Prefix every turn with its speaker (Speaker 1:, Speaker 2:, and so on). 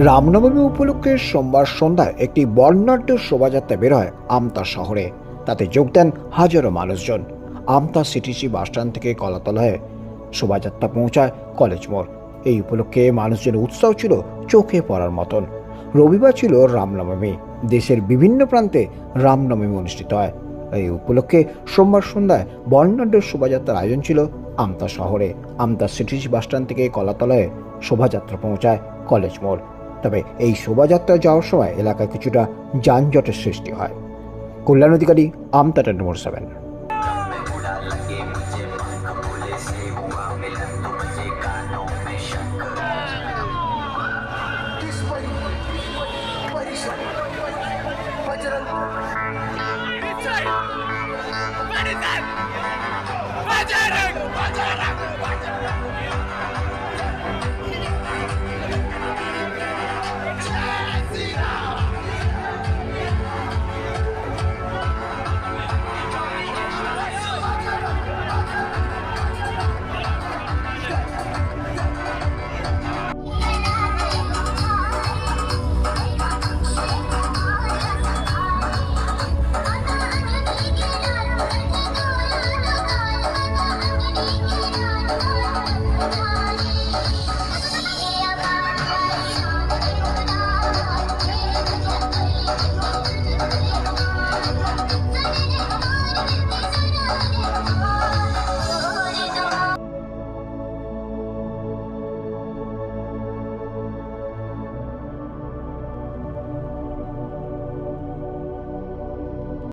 Speaker 1: রামনবমী উপলক্ষে সোমবার সন্ধ্যায় একটি বর্ণাঢ্য শোভাযাত্রা বের হয় আমতা শহরে। তাতে যোগ দেন হাজারো মানুষজন। আমতা সিটিসি বাসস্ট্যান্ড থেকে কলাতলা হয়ে শোভাযাত্রা পৌঁছায় কলেজ মোড়। এই উপলক্ষে মানুষজনের উৎসাহ ছিল চোখে পড়ার মতন। রবিবার ছিল রামনবমী। দেশের বিভিন্ন প্রান্তে রামনবমী অনুষ্ঠিত হয়। এই উপলক্ষে সোমবার সন্ধ্যায় বর্ণাঢ্য শোভাযাত্রার আয়োজন ছিল আমতা শহরে। আমতা সিটিসি বাসস্ট্যান্ড থেকে কলাতলায় শোভাযাত্রা পৌঁছায় কলেজ মোড়। তবে এই শোভাযাত্রা যাওয়ার সময় এলাকায় কিছুটা যানজটের সৃষ্টি হয়। Kalyan Adhikari Amta ten number seven!